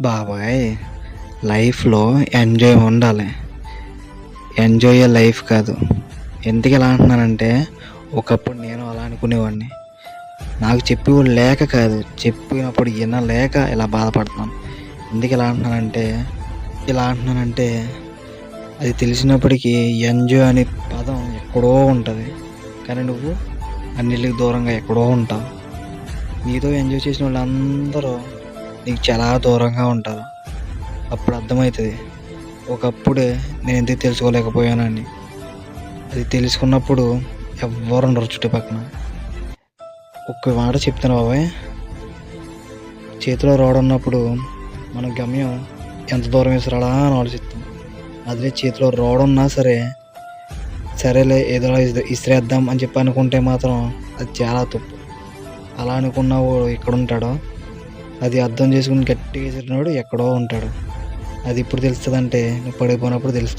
బాబాయ్ లైఫ్లో ఎంజాయ్ ఉండాలి. ఎంజాయ్ లైఫ్ కాదు. ఎందుకు ఎలా అంటున్నానంటే ఒకప్పుడు నేను అలా అనుకునేవాడిని. నాకు చెప్పేవాడు లేక కాదు. చెప్పినప్పుడు వినలేక ఇలా బాధపడుతున్నాను. ఎందుకు ఇలా అంటున్నానంటే ఇలా అంటున్నానంటే అది తెలిసినప్పటికీ ఎంజాయ్ అనే పదం ఎక్కడో ఉంటుంది. కానీ నువ్వు అన్నిటికి దూరంగా ఎక్కడో ఉంటావు. నీతో ఎంజాయ్ చేసిన వాళ్ళందరూ నీకు చాలా దూరంగా ఉంటారు అప్పుడు అర్థమవుతుంది. ఒకప్పుడే నేను ఎందుకు తెలుసుకోలేకపోయానని. అది తెలుసుకున్నప్పుడు ఎవ్వరు ఉండరు చుట్టుపక్కన. ఒక్క మాట చెప్తాను బాబాయ్. చేతిలో రోడ్ ఉన్నప్పుడు మన గమ్యం ఎంత దూరం వేసరాడా అని ఆలోచిస్తాం. అదే చేతిలో రోడ్ ఉన్నా సరే సరేలే ఏదో ఇస్- ఇసిరేద్దాం అని చెప్పి అనుకుంటే మాత్రం అది చాలా తప్పు. అలా అనుకున్నావు ఇక్కడ ఉంటాడో అది అర్థం చేసుకుని గట్టిగా విసిరినాడు ఎక్కడో ఉంటాడు. అది ఇప్పుడు తెలుస్తుంది అంటే నువ్వు పడిపోయినప్పుడు తెలుస్తుంది.